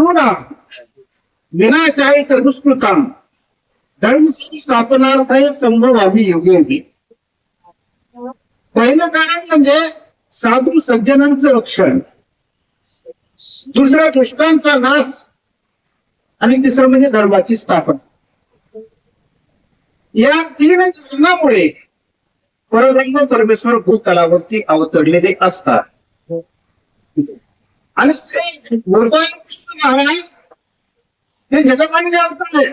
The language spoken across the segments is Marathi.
पूर्ण विनाशाही चतुष्कृतम धर्म स्थापनार्थ संभवावी योग्य पहिलं कारण म्हणजे साधू सज्जनांचं रक्षण. दुसरा दुष्टांचा नाश. आणि तिसरं म्हणजे धर्माची स्थापना. या तीन कारणामुळे परब्रह्म परमेश्वर भूतलावरती अवतरलेले असतात. आणि गोपाल कृष्ण महाराज हे जगमान्य अवतार.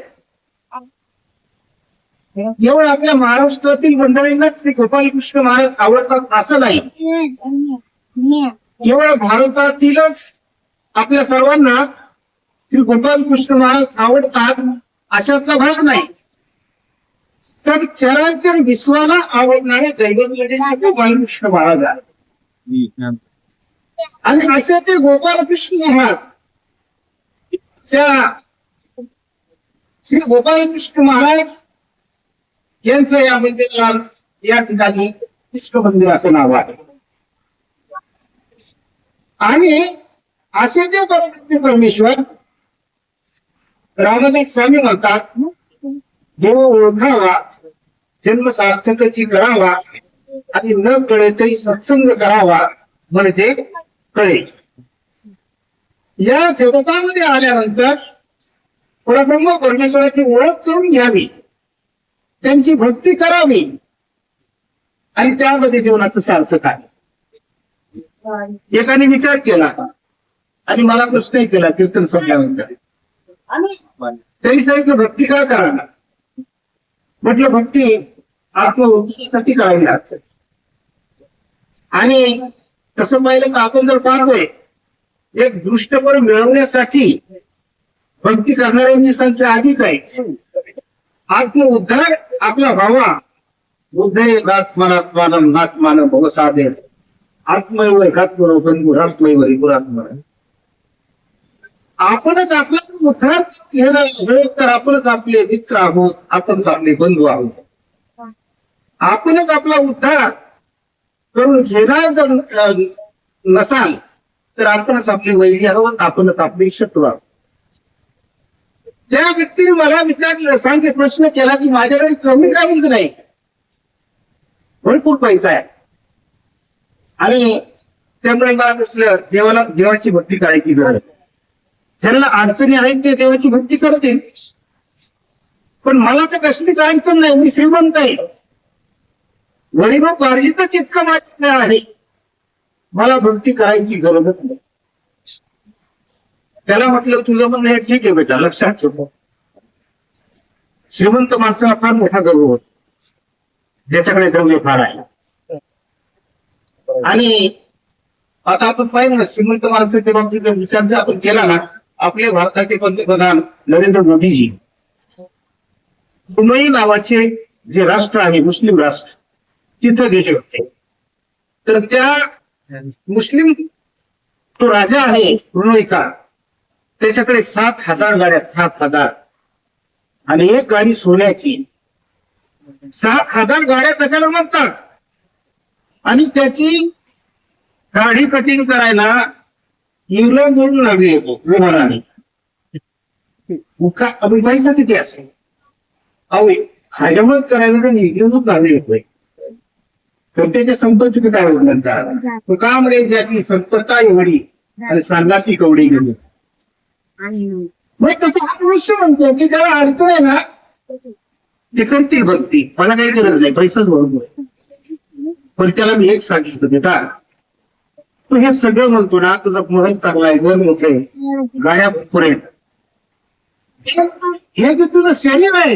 आहे आपल्या महाराष्ट्रातील मंडळींनाच श्री गोपालकृष्ण महाराज आवडतात असं नाही. केवळ भारतातीलच आपल्या सर्वांना श्री गोपालकृष्ण महाराज आवडतात अशातला भाग नाही. तर चराचर विश्वाला आवडणारे दैवत म्हणजे गोपालकृष्ण महाराज आहे आणि असे ते गोपालकृष्ण महाराज. त्या श्री गोपालकृष्ण महाराज यांचं या मंदिराला या ठिकाणी कृष्ण मंदिर असं नाव आहे. आणि असे ते परमपूज्य परमेश्वर रामदास स्वामी म्हणतात देव ओळखावा जन्म सार्थकची करावा आणि न कळे तरी सत्संग करावा. म्हणजे कळे या जगतामध्ये आल्यानंतर परब्रह्म परमेश्वराची ओळख करून घ्यावी. त्यांची भक्ती करावी. आणि त्यामध्ये जीवनाचं सार्थक आहे. एकाने विचार केला आणि मला प्रश्नही केला कीर्तन संपल्यानंतर. तरी सांगितलं भक्ती का करा म्हटलं भक्ती आत्मवृत्तीसाठी करावी लागते. आणि तसं पाहिलं तर आपण जर पाहतोय एक दृष्टपण मिळवण्यासाठी भक्ती करणाऱ्यांची संख्या अधिक आहे. आत्म उद्धार आपला व्हावा बुद्धे नात्मानात्मानं नात्मानं भवसाधे आत्मैव एकात्मनो बंधू राष्ट्रैव रिपुरात्म आपणच आपला उद्धार घेणार तर आपणच आपले मित्र आहोत आपणच आपले बंधू आहोत. आपणच आपला उद्धार करून घेणार जर नसाल तर आपणच आपली वैरी आहोत आपणच आपले शत्रू आहोत. त्या व्यक्तीने मला विचारलं सांगित प्रश्न केला की माझ्याकडे कमी काहीच नाही. भरपूर पैसा आहे. आणि त्यामुळे मला कसलं देवाला देवाची भक्ती करायची गरज ज्यांना अडचणी आहेत ते देवाची भक्ती करतील. पण मला तर कसलीच अडचण नाही मी श्रीमंत आहे. वडिलो पार्जितच इतकं माझ्याकडे आहे. मला भक्ती करायची गरजच नाही. त्याला म्हटलं तुझं म्हणणं हे ठीक आहे बेटा लक्षात ठेव. श्रीमंत माणसाला फार मोठा गर्व होतो. ज्याच्याकडे द्रव्य फार आहे. आणि आता आपण पाहिलं ना श्रीमंत माणसाच्या बाबतीत विचार जर आपण केला ना आपले भारताचे पंतप्रधान नरेंद्र मोदीजी दुबई नावाचे जे राष्ट्र आहे मुस्लिम राष्ट्र तिथं गेले होते. तर त्या मुस्लिम तो राजा आहे ब्रुनोईचा त्याच्याकडे सात हजार गाड्या सात हजार. आणि एक गाडी सोन्याची. सात हजार गाड्या कशाला म्हणतात? आणि त्याची दाढी कटिंग करायला इंग्लंड म्हणून लागली येतो विमानाने. का अभिभाईचा किती असेल. अहो हजामत करायला तर इंग्लंडच लागले येतोय तर त्याच्या संपत्तीचं काय वर्णन करा तो का म्हणे ज्याची संपत्ता एवढी आणि सांगा ती कवडी गेली. मग? तसं हा मनुष्य म्हणतो की ज्याला अडचण आहे ना ते करतील भक्ती. मला काही गरज नाही पैसाच भरपूर पण त्याला मी एक सांगितलं बेटा तू हे सगळं म्हणतो ना तुझा महल चांगला आहे घर मोठे गाड्या भरपूर आहेत हे तू- हे जे तुझं शरीर आहे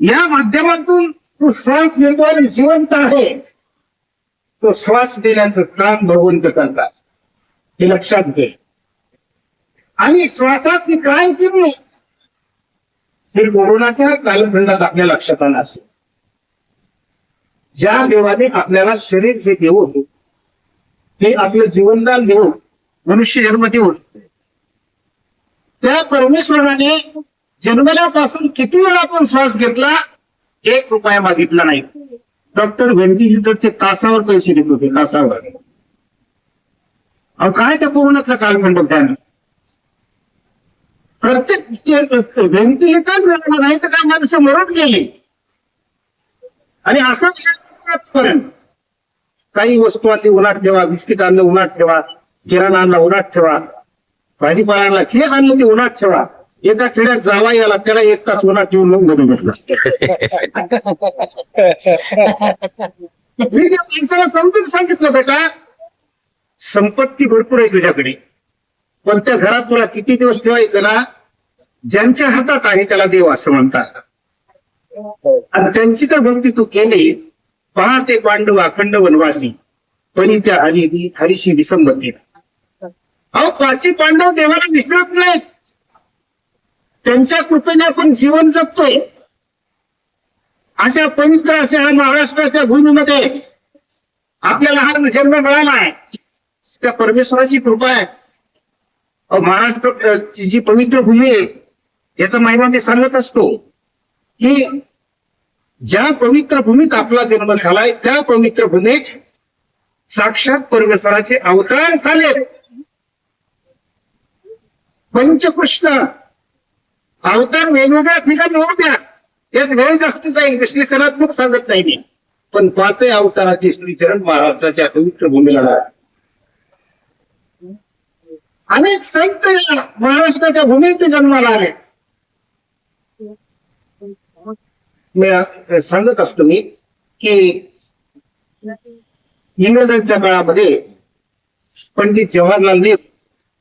या माध्यमातून तू श्वास घेतो आणि जिवंत आहे. तो श्वास देण्याचं काम भगवंत करतात. हे लक्षात घे. आणि श्वासाची काय किंमत? हे कोरोनाच्या कालखंडात आपल्या लक्षात आलं असेल. ज्या देवाने आपल्याला शरीर हे देऊन हे आपलं जीवनदान देऊन मनुष्य जन्म देऊन त्या परमेश्वराने जन्मल्यापासून किती वेळा आपण श्वास घेतला? एक रुपया मागितला नाही. डॉक्टर व्हेंटिलेटरचे तासावर पैसे देत होते तासावर अहो काय त्या कोरोनाचा कालखंड त्यानं प्रत्येक व्हेंटिलेटर मिळालं नाही तर काय माणसं मरून गेली? आणि असं पर्यंत काही वस्तू आणली उन्हात ठेवा बिस्किट आणलं उन्हात ठेवा किराणा आणला उन्हात ठेवा. भाजीपाला आणला चेक आणलं ते उन्हात ठेवा. एका खेड्यात जावा याला त्याला एक तास उन्हात ठेवून मग बदल भेटला मी त्या माणसाला समजून सांगितलं बेटा संपत्ती भरपूर आहे तुझ्याकडे. पण त्या घरात तुला किती दिवस ठेवायचं ना ज्यांच्या हातात आहे त्याला देव असं म्हणतात. आणि त्यांची तर भक्ती तू केली. पहा ते पांडव अखंड वनवासी. पण त्या हरी हरीशी विसंबती अहो पाचही पांडव देवाला विसरत नाहीत. त्यांच्या कृपेने आपण जीवन जगतोय. अशा पवित्र अशा महाराष्ट्राच्या भूमीमध्ये आपल्याला हा जन्म मिळाला आहे. त्या परमेश्वराची कृपा आहे. महाराष्ट्र जी पवित्र भूमी आहे याचा महिमा मी सांगत असतो की ज्या पवित्र भूमीत आपला जन्म झालाय त्या पवित्र भूमीत साक्षात परमेश्वराचे अवतार झाले. पंचकृष्ण अवतार वेगवेगळ्या ठिकाणी होऊ द्या. यात वेळ जास्त जाईल विश्लेषणात्मक सांगत नाही मी. पण पाचही अवताराचे श्रीचरण महाराष्ट्राच्या पवित्र भूमीला अनेक संत महाराष्ट्राच्या भूमीत जन्माला आले. मी सांगत असतो मी की इंग्रजांच्या काळामध्ये पंडित जवाहरलाल नेहरू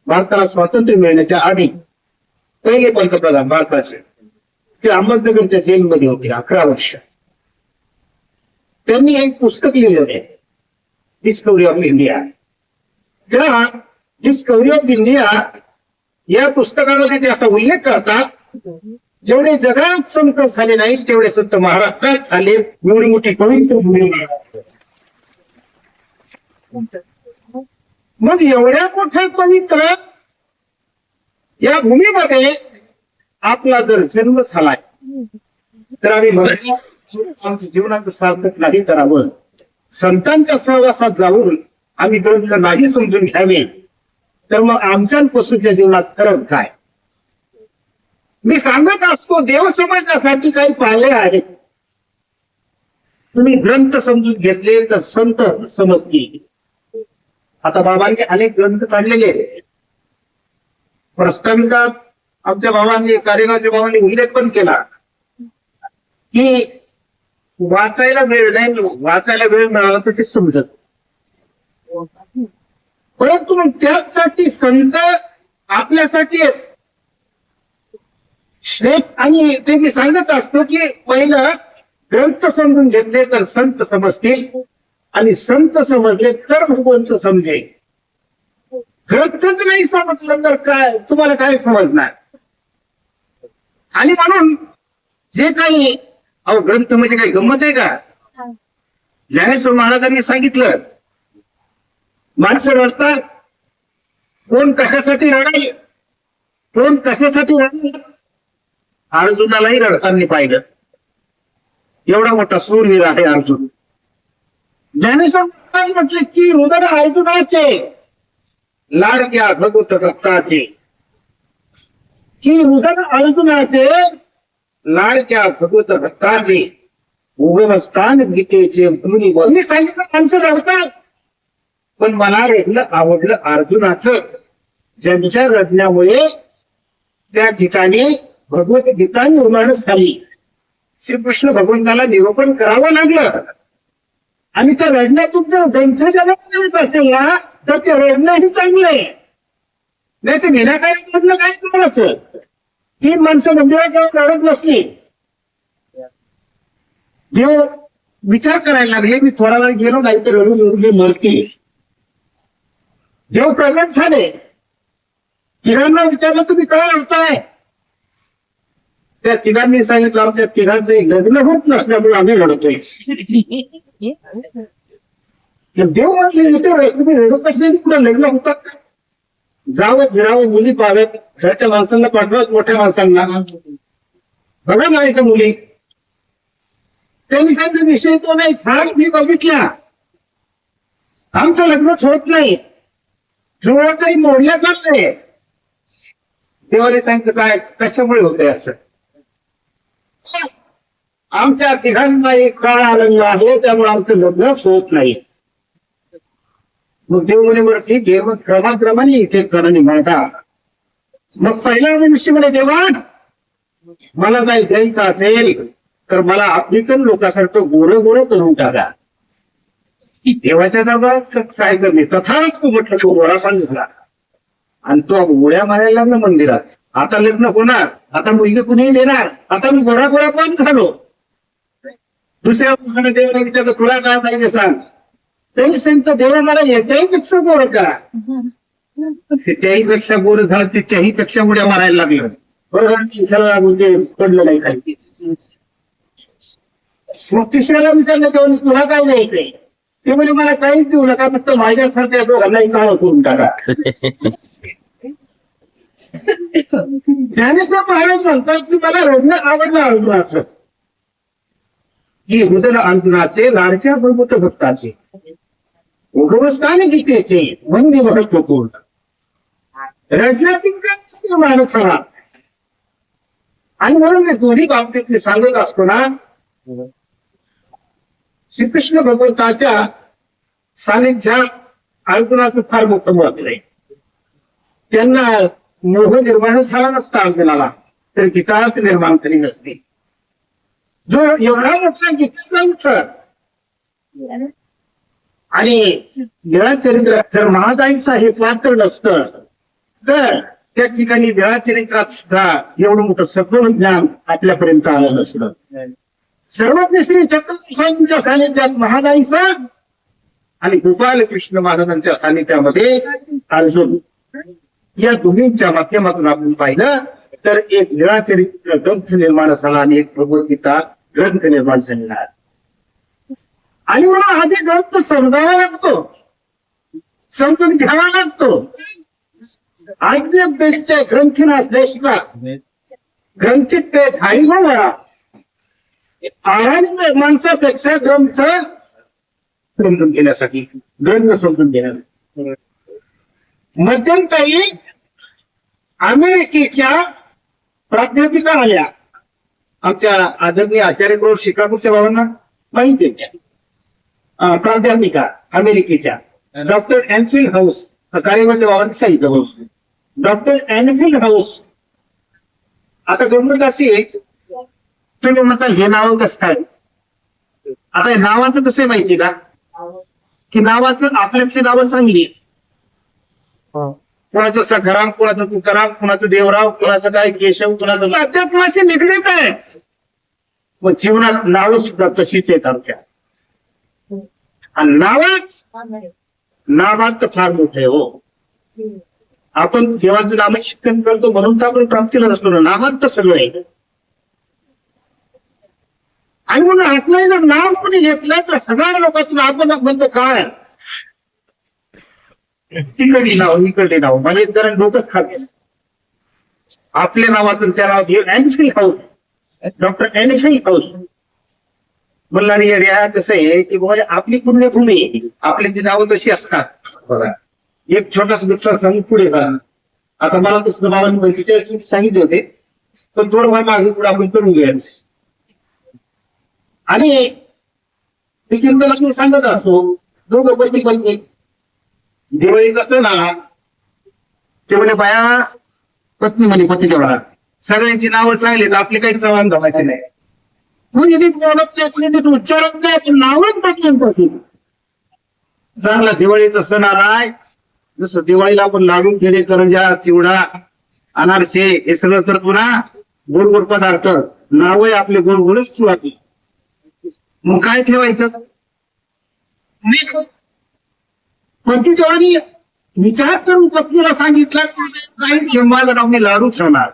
भारताला स्वातंत्र्य मिळण्याच्या आधी पहिले पंतप्रधान भारताचे. ते अहमदनगरच्या जेलमध्ये होते अकरा वर्ष. त्यांनी एक पुस्तक लिहिलं आहे डिस्कवरी ऑफ इंडिया त्या डिस्कवरी ऑफ इंडिया या पुस्तकामध्ये ते असा उल्लेख करतात जेवढे जगात संत झाले नाही तेवढे संत महाराष्ट्रात झाले एवढी मोठी पवित्र भूमी. मग एवढ्या मोठ्या पवित्र या भूमीमध्ये आपला जर जन्म झालाय तर आम्ही आमचं जीवनाचं सार्थक नाही करावं संतांच्या सहवासात जाऊन आम्ही ग्रंथ नाही समजून घ्यावे. तर मग आमच्या जीवनात फरक काय? मी सांगत असतो देव समजण्यासाठी काही पाहिले आहेत. तुम्ही ग्रंथ समजून घेतले तर संत समजतील. आता बाबांनी अनेक ग्रंथ काढलेले आहेत. प्रस्ताविकात आमच्या बाबांनी कार्यगावच्या बाबांनी उल्लेख पण केला. की वाचायला वेळ नाही वाचायला वेळ मिळाला तर ते समजत परंतु मग त्यासाठी संत आपल्यासाठी श्रेष्ठ आणि ते मी सांगत असतो की पहिलं ग्रंथ समजून घेतले तर संत समजतील आणि संत समजले तर भगवंत समजेल. ग्रंथच नाही समजलं तर काय? तुम्हाला काय समजणार? आणि म्हणून जे काही अहो ग्रंथ म्हणजे काही गंमत आहे का? ज्ञानेश्वर महाराजांनी सांगितलं माणसं रडतात. कोण कशासाठी रडेल? कोण कशासाठी रडेल? अर्जुनालाही रडताना पाहिलं. एवढा मोठा सूरवीर आहे अर्जुन. ज्ञानेश्वर महाराज म्हटले की हृदय अर्जुनाचे लाडक्या भगवत भक्ताचे. ही हृदय अर्जुनाचे लाडक्या भगवत भक्ताचे उगमस्थान गीतेचे मी सांगितलं माणसं रडतात. पण मला रडलं आवडलं अर्जुनाचं. ज्यांच्या रडण्यामुळे त्या ठिकाणी भगवत गीता निर्माण झाली. श्रीकृष्ण भगवंताला निरूपण करावं लागलं. आणि त्या रडण्यातून जर ग्रंथ जगात असेल ना? तर ते रडणंही चांगलं आहे. नाही ते विनाकारण रडणं काय करायचं तीन माणसं मंदिरात जेव्हा रडत बसली. जेव्हा विचार करायला लागले मी थोडा वेळ गेलो नाही तर रडून रडून मरते. जेव्हा प्रगट झाले. तिघांना विचारलं तुम्ही काय रडताय? त्या तिघांनी सांगितलं आमच्या तिघांचे लग्न होत नसल्यामुळे आम्ही रडतोय. देव म्हटले इथे रे, तुम्ही रडत असले कुठं लग्न होतात? का? जावं फिरावं मुली पाहाव्यात घरच्या माणसांना पाठवावं मोठ्या माणसांना. बघा म्हणायच्या मुली. त्यांनी सांगितलं विषय तो नाही फार मी बघितल्या आमचं लग्नच होत नाही. जुळलं तरी मोडल्या चाललंय देवाने सांगितलं काय कशामुळे होतंय असं? आमच्या तिघांचा एक काळा रंग आहे त्यामुळे आमचं लग्न होत नाही. मग देव म्हणे बरं ठीक आहे मग क्रमाक्रमाने इथे करा म्हणता मग पहिला मनुष्य म्हणे देवा मला काही द्यायचं असेल तर मला आफ्रिकन लोकांसारखं गोरं गोरं करून टाका. देवाच्या दाबात काय करणे? तथाच तो म्हटलं तो गोरा पण आणि तो उड्या मारायला लागला मंदिरात. आता लग्न होणार आता मुलगी कुणीही देणार आता मी गोरा गोरा पण झालो. दुसऱ्या देवाला विचारलं तुला काय पाहिजे सांग? तरी सांगतो देवा मला याच्याही पेक्षा बोर का त्याही पेक्षा बोर झालं ते त्याही पेक्षा उड्या मारायला लागलं. बरं लागून ते पडलं नाही खाली. मग तिसऱ्याला विचारलं तेव्हा तुला काय द्यायचंय? ते म्हणजे मला काहीच देऊ नका फक्त माझ्यासारख्या दोघांनाही काळ करून टाका. ज्ञानेश्वर महाराज म्हणतात की मला हृदय आवडलं अर्जुनाचं की हृदय अर्जुनाचे लाडक्या प्रभुत भक्ताचे. उगवस्थाने गीतेचे वंदे महत्त्वपूर्ण रडला तिंका माणसाला आणि म्हणून मी दोन्ही बाबतीत मी सांगत असतो ना श्रीकृष्ण भगवंताच्या सानिध्यात अर्जुनाचं फार मोठं महत्त्व आहे. त्यांना मोह निर्माण झाला नसता अर्जुनाला तर गीताच निर्माण झाली नसती. जो एवढा मोठा गीतेतला उठत आणि वेळा चरित्रात जर महादाईचा हे पात्र नसतं तर त्या ठिकाणी वेळा चरित्रात सुद्धा एवढं मोठं सगळं ज्ञान आपल्यापर्यंत आलं नसतं. सर्वज्ञ श्री चक्रवर्तीच्या सानिध्यात महादाईचा आणि गोपाल कृष्ण महाराजांच्या सानिध्यामध्ये अर्जुन. या दोन्हींच्या माध्यमातून आपण पाहिलं तर एक निळाचरित्र ग्रंथ निर्माण झाला आणि एक भगवद्गीता ग्रंथ निर्माण झालेला आहे. आणि मला आधी ग्रंथ समजावा लागतो. समजून घ्यावा लागतो. आज्ञा बेस्टच्या ग्रंथीना श्रेष्ठा ग्रंथित ते ठाई हो बरा माणसापेक्षा ग्रंथ समजून घेण्यासाठी ग्रंथ समजून घेण्यासाठी. मध्यंतरी अमेरिकेच्या प्राध्यापिका आल्या. आमच्या आदरणीय आचार्य करोड शिकापूरच्या भावांना माहिती आहे त्या. प्राध्यापिका अमेरिकेच्या. डॉक्टर एनफिल्ड हाऊस कार्यक्रमाच्या भावांनी सांगितलं डॉक्टर एनफिल्ड हाऊस आता गंमत अशी आहे तुम्ही म्हणता हे नाव कसं काय? आता हे नावाचं कसं आहे माहिती का? की नावाचं आपल्यातली नावं चांगली आहेत. कुणाचं सखाराम कुणाचं तुकाराम कुणाचं देवराव कुणाचं काय केशव कुणाचं अध्यात्माशी निगडीत आहे. मग जीवनात नावं सुद्धा तशीच आहेत आमच्या. आणि नावात नावात तर फार मोठं हो. आपण देवाचं नाम शिक्षण करतो म्हणून तर आपण प्राप्तीला असतो ना नावात तर सगळं आहे. आणि म्हणून आपलं जर नाव कोणी घेतलं तर हजार लोकांचं आपण म्हणतो काय? तिकडे नाव इकडे नाव. म्हणजे जरा डोकंच खाते आपल्या नावातून त्या नाव घे Enfield house doctor Enfield house Malhari area कसं आहे की बाबा आपली पुण्यभूमी. आपली ती नावं तशी असतात. बघा एक छोटासा दुसरा सांग पुढे जा. आता मला तसं बाबांनी मिनिट सांगितले होते. पण थोडं फार मागे पुढे आपण करून घेऊया. आणि मी कीर्तनात मी सांगत असतो दोघं पत्नी पत्नी दिवाळीचा सण आला ते म्हणे बाया पत्नी म्हणे पती तेवढा सगळ्यांची नावं चांगली आहेत आपली काही चव्हाण धमायची नाही. कुणी नीट बोलत नाही कुणी नीट उच्चारत नाही पण नावच बदलून पती चांगला दिवाळीचा सण आलाय. जसं दिवाळीला आपण लाडू केले करंजा चिवडा अनारसे हे सगळं करतो ना. गोड गोड पदार्थ. नाव आहे आपले गोड गोडच ठेवायचे. मग काय ठेवायचं? मी पती विचार करून पत्नीला सांगितला जाईल जेव्हा मी लाडू ठेवणार.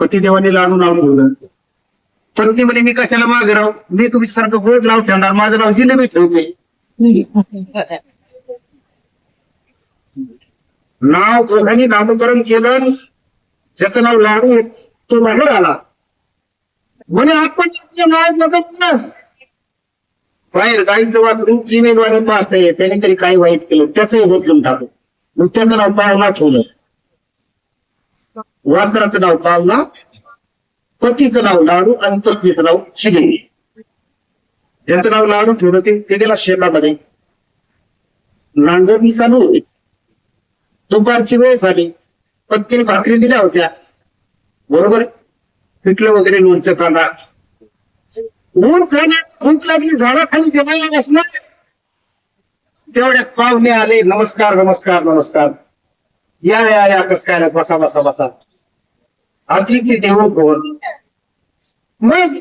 पतिदेवाने लाडू नाव ठेवलं पत्नी म्हणे मी कशाला मागे राहू? मी तुमच्यासारखं गोड लावून ठेवणार. माझं नाव जिलेबी ठेवते नाव दोघांनी नामकरण केलं ज्याचं नाव लाडू आहे, तो बाहेर आला म्हणे आपण नाव बघत ना. बाहेर गाईचं वाकडू किमेद्वारे पाहतंय त्याने तरी काही वाईट केलं. त्याचंही बदलून टाकलं. मग त्याचं नाव पाहुणा ठेवलं. वासराचं नाव पावला पतीचं नाव लाडू आणि पत्नीचं नाव शिगेरी ज्याचं नाव लाडू ठेवलं ते ते गेला शेतामध्ये. नांगरणी चालू होती दुपारची वेळ झाली. पत्नीने भाकरी दिल्या होत्या. बरोबर? पिठलं वगैरे लोणचं कांदा. ऊन झाल्या भूक लागली. झाडाखाली जेवायला बसणार तेवढ्यात पाहुणे आले. नमस्कार नमस्कार नमस्कार. या या या. कस काय? बसा बसा बसा. अतिथी देवो भवन मग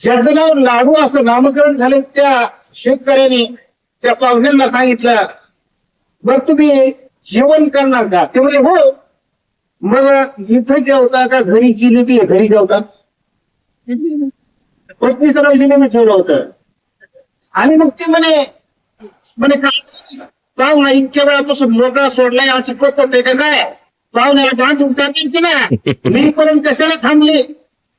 ज्याचं नाव लाडू असं नामकरण झाले त्या शेतकऱ्याने त्या पाहुण्यांना सांगितलं बरं तुम्ही जेवण करणार का? ते म्हणे हो. मग इथं जेवता का? घरी जिलेबी आहे घरी जेवता? पत्नीचं नाव जिलेबी ठेवलं होतं. आणि मग ते म्हणे म्हणे काय पाहुणा इतक्या वेळापासून मोकळा सोडलाय अशी पद्धत आहे का काय? पाहुण्याला बांधून टाकायचं ना. मी पर्यंत कशाला थांबले?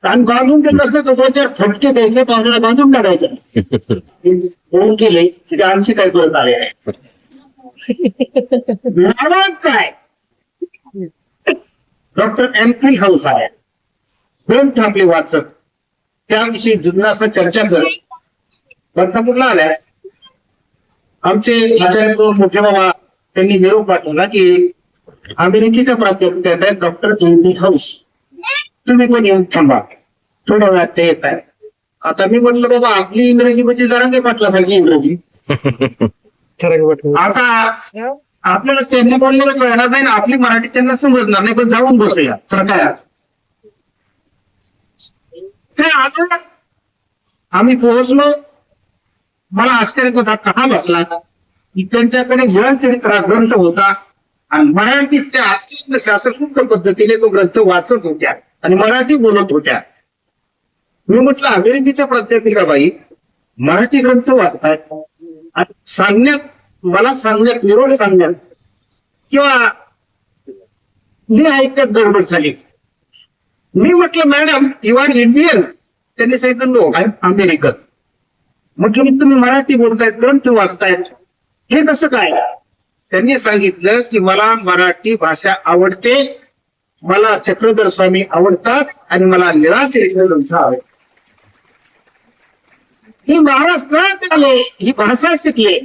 आणि बांधून ते नसतं तर दोन चार फटके द्यायचे पाहुण्याला बांधून टाकायचं. फोन केले की ते आणखी काय करत आले नावात काय? डॉक्टर एम पी हाऊस आहे ग्रंथ आपले वाचक. त्याविषयी जिज्ञासा चर्चा कर. बदनापूरला आल्या. आमचे आचार्य मोठे बाबा त्यांनी निरोप पाठवला की अमेरिकेच्या प्राध्यापक आहेत डॉक्टर पी हाऊस तुम्ही पण येऊन थांबा. थोड्या वेळात ते येत आहे आता मी म्हटलं बाबा आपली इंग्रजी म्हणजे जरांगे पाटलासारखी इंग्रजी. आता आपल्याला त्यांनी बोललेलं कळणार नाही ना आपली मराठी त्यांना समजणार नाही. पण जाऊन बसूया. सरकार ते आलं. आम्ही पोहोचलो. मला आश्चर्याचा धक्का हा बसला. त्यांच्याकडे ग्रंथ होता. आणि मराठीत त्या अत्यंत शास्त्रशुद्ध पद्धतीने तो ग्रंथ वाचत होत्या आणि मराठी बोलत होत्या. मी म्हटलं अमेरिकेच्या प्राध्यापिका बाई मराठी ग्रंथ वाचतायत आणि सांगण्यात मला सांगण्यात निरोध सांगण्यात किंवा मी ऐकण्यात गडबड झाली. मी म्हटलं मॅडम यू आर इंडियन त्यांनी सांगितलं नो आय अमेरिकन म्हटलं तुम्ही मराठी बोलतायत ग्रंथ वाचतायत. हे कसं काय? त्यांनी सांगितलं की मला मराठी भाषा आवडते मला चक्रधर स्वामी आवडतात आणि मला लिळाच ग्रंथ आवडतात. ही महाराष्ट्रात आलो ही भाषा शिकले.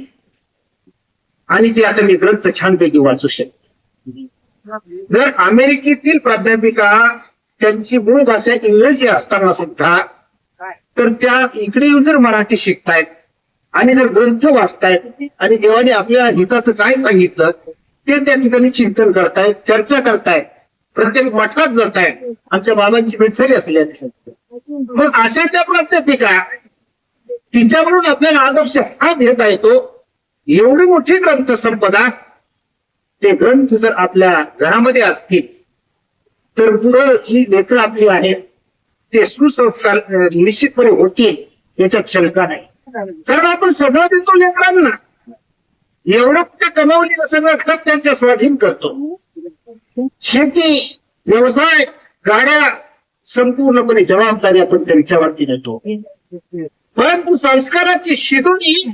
आणि ती आता मी ग्रंथ छानपैकी वाचू शकते. जर अमेरिकेतील प्राध्यापिका त्यांची मूळ भाषा इंग्रजी असताना सुद्धा तर त्या इकडे येऊन जर मराठी शिकतायत आणि जर ग्रंथ वाचतायत आणि देवाने आपल्या हिताचं काय सांगितलं ते त्या ठिकाणी चिंतन करतायत चर्चा करतायत प्रत्येक मठात जातायत आमच्या बाबांची भेट झाली असली मग अशा त्या प्राध्यापिका तिच्याकडून आपल्याला आदर्श हा घेता येतो. एवढी मोठी ग्रंथ संपदा ते ग्रंथ जर आपल्या घरामध्ये असतील तर पुढं जी लेकरं आपली आहेत ते सुसंस्कार निश्चितपणे होतील याच्यात शंका नाही. कारण आपण सगळं देतो लेकरांना. एवढं कुठे कमावलेलं सगळं खरंच त्यांच्या स्वाधीन करतो. शेती व्यवसाय गाड्या संपूर्णपणे जबाबदारी आपण त्यांच्यावरती देतो. परंतु संस्काराची शिदोरी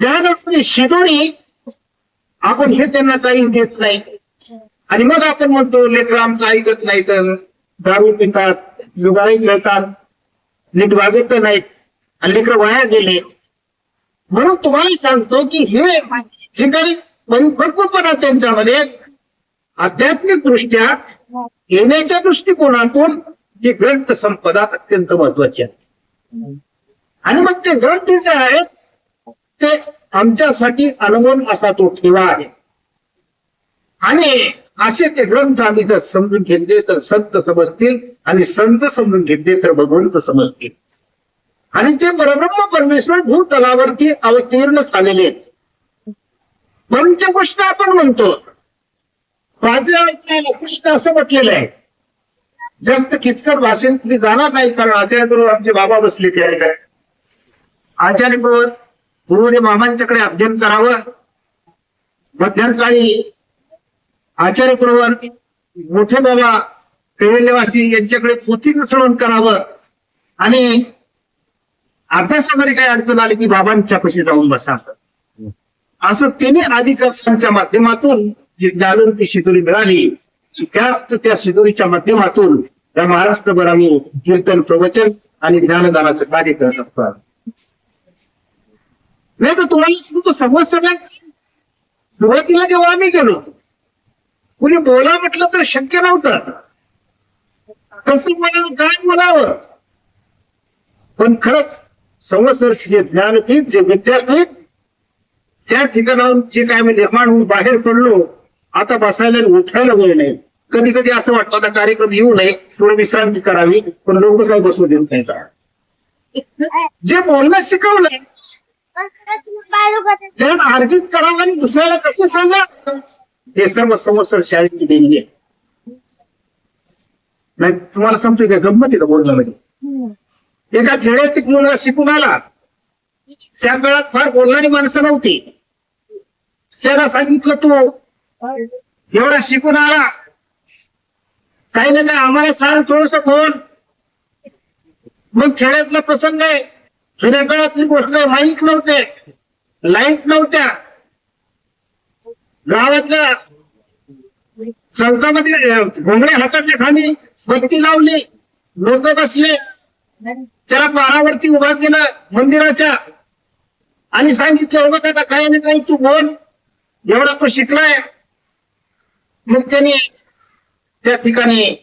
ज्ञानाची शिदोरी आपण हे त्यांना काही देत नाही. आणि मग आपण म्हणतो लेकर आमचं ऐकत नाही तर दारू पितात जुगारी खेळतात नीट वाजत नाहीत. आणि लेकर वाया गेले. म्हणून तुम्हाला सांगतो की हे जे काही परिपक्वपणा त्यांच्यामध्ये. आध्यात्मिक दृष्ट्या येण्याच्या दृष्टिकोनातून ही ग्रंथ संपदा अत्यंत महत्वाची आहे. आणि मग ते ग्रंथ जे आहेत ते आमच्यासाठी अनमोल असा तो ठेवा आहे. आणि असे ते ग्रंथ आम्ही जर समजून घेतले तर संत समजतील आणि संत समजून घेतले तर भगवंत समजतील. आणि ते परब्रह्म परमेश्वर भूतलावरती अवतीर्ण झालेले आहेत. पंचकृष्ण आपण म्हणतो. पाच कृष्ण असं म्हटलेलं आहे. जास्त किचकट भाषेत तुम्ही जाणार नाही कारण आचार्यबरोबर आमचे बाबा बसले ते आहे आचार्यबरोबर गुरुने मामांच्याकडे अध्ययन करावं. मध्यंकाळी आचार्य बरोबर मोठे बाबा कैवल्यवासी यांच्याकडे पोथीचं श्रवण करावं. आणि अभ्यासामध्ये काही अडचण आली की बाबांच्या पशी जाऊन बसावं असं त्यांनी आदिकांच्या माध्यमातून जी ज्ञानरूपी शिदोरी मिळाली त्याच त्या शिदोरीच्या माध्यमातून या महाराष्ट्रभर आम्ही कीर्तन प्रवचन आणि ज्ञानदानाचं कार्य करत असतो नाही तर तुम्हाला सांगतो समज सगळ्यात सुरुवातीला जेव्हा आम्ही गेलो कुणी बोला म्हटलं तर शक्य नव्हतं. कसं बोलावं काय बोलावं. पण खरंच संवत्सरचे ज्ञानपीठ जे विद्यापीठ त्या ठिकाणाहून जे काय मी निर्माण होऊन बाहेर पडलो आता बसायला उठायला वेळ नाही. कधी कधी असं वाटतं आता कार्यक्रम येऊ नये थोडं विश्रांती करावी पण लोक काही बसू देत नाहीत. जे बोलणं शिकवलंय ज्ञान अर्जित करावं आणि दुसऱ्याला कसं सांगा हे सर्व संवत्सर शाळेची देणगी आहे. नाही तुम्हाला सांगतोय का गंमत आहे का म्हणजे? एका खेड्यात एक मुलगा शिकून आला. त्या काळात फार बोलणारी माणसं नव्हती. त्याला सांगितलं तू एवढा शिकून आला. काही नाही काय आम्हाला सांग थोडस बोल मग खेड्यातला प्रसंग आहे. जुन्या काळातली गोष्ट आहे माईक नव्हते. लाइट नव्हत्या. गावातल्या चौकामध्ये घोंगड्या हाताच्या खाली बत्ती लावली. लोक बसले. त्याला पारावरती उभा केलं मंदिराच्या. आणि सांगितलं बघ आता काय नाही काही तू बोल. एवढा तो शिकलाय. मग त्याने त्या ठिकाणी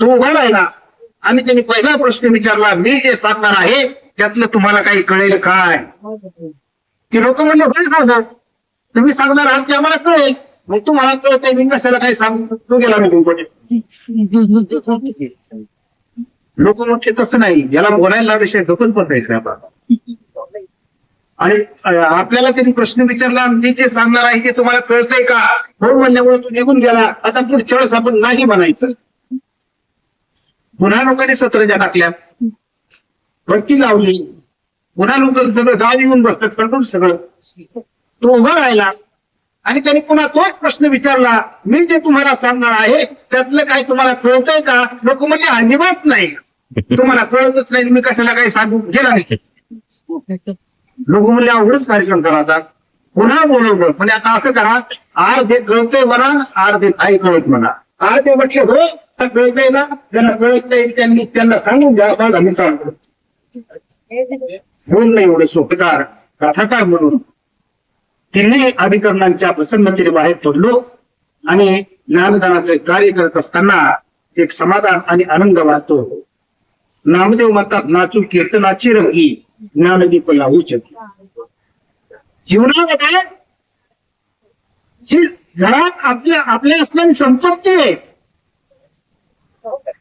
तो उभा राहिला. आणि त्यांनी पहिला प्रश्न विचारला मी जे सांगणार आहे त्यातलं तुम्हाला काही कळेल काय? ती लोक म्हणले होय का हो. तुम्ही सांगणार आहात ते आम्हाला कळेल. मग तुम्हाला कळतंय मी कशाला काही सांगू गेला मी लोक म्हणजे तसं नाही. याला बोलायला विषय जपून पण द्यायचं आता. आणि आपल्याला त्यांनी प्रश्न विचारला मी जे सांगणार आहे ते तुम्हाला कळतंय का? हो म्हणल्यामुळे तो निघून गेला. आता पुढच्या वेळेस आपण नाही म्हणायचं. पुन्हा लोकांनी सत्रजा टाकल्या. बत्ती लावली. पुन्हा लोक सगळं गाव येऊन बसतात कंट्रोल सगळं. तो उभा राहिला. आणि त्यांनी पुन्हा तोच प्रश्न विचारला. मी जे तुम्हाला सांगणार आहे त्यातलं काय तुम्हाला कळतंय का? लोक म्हणजे अजिबात नाही. तुम्हाला कळतच नाही मी कशाला काही सांगू? गेला नाही. लोक म्हणले अवघडच कार्यक्रम करा आता. पुन्हा बोलवलं म्हणजे आता असं करा अर्धे कळतंय म्हणा अर्धे नाही कळत म्हणा. अर्धे म्हटले हो कळतंय ना ज्यांना कळत नाही त्यांनी त्यांना सांगून द्या बघ आम्ही सांगतो बोल नाही एवढे सोपेदार कथाकार म्हणून? तिन्ही अधिकरणांच्या प्रसन्नतेने बाहेर पडलो आणि ज्ञानदानाचे कार्य करत असताना एक समाधान आणि आनंद वाटतो नामदेव म्हणतात नाचू कीर्तनाची रंगी ज्ञानदीप लावू शकते जीवनामध्ये जी घरात आपल्या आपली असणारी संपत्ती आहे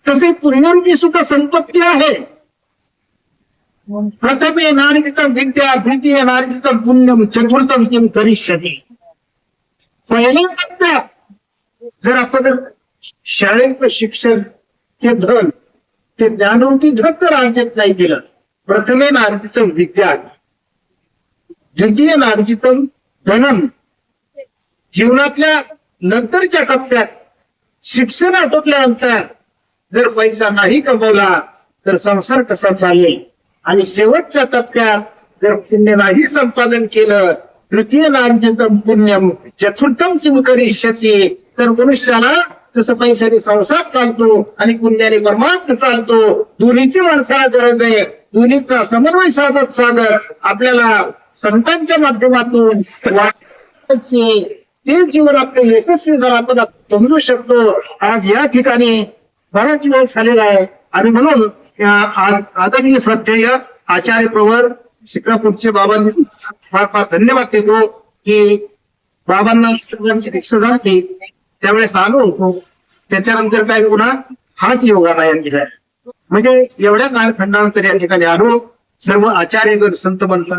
तसे पुण्यरूपी सुद्धा संपत्ती आहे. प्रथमे नारिकम विद्या द्वितीय नारिकम पुण्यम चतुर्थम किम करिष्यती. पहिल्या टप्प्यात जर आपण शाळेत शिक्षण हे धन ते ज्ञानरूपी धन तर अर्जित नाही केलं प्रथमे नार्जितम विद्या द्वितीय नार्जितम धनम जीवनातल्या नंतरच्या टप्प्यात शिक्षण आटोपल्यानंतर जर पैसा नाही कमवला तर संसार कसा चालेल? आणि शेवटच्या टप्प्यात जर पुण्य नाही संपादन केलं तृतीय नार्जितम पुण्यम चतुर्थम किम करिष्यती तर मनुष्याला जसं पैशाने संसार चालतो आणि पुण्याने परमार्थ चालतो. दोन्हीची माणसाला गरज आहे. दोन्हीचा समन्वय साधत साधत आपल्याला संतांच्या माध्यमातून ते जीवन आपलं यशस्वी जर आपण समजू शकतो आज या ठिकाणी बराच वेळ झालेला आहे. आणि म्हणून आदरणीय श्रद्धेय आचार्य प्रवर शिक्रापूरचे बाबांनी फार फार धन्यवाद देतो की बाबांना सर्वांची दीक्षा झाली. त्यावेळेस आलो होतो त्याच्यानंतर काय पुन्हा हाच योगा नाही या ठिकाणी म्हणजे एवढ्या कालखंडानंतर या ठिकाणी आलो सर्व आचार्यगण संत बनतात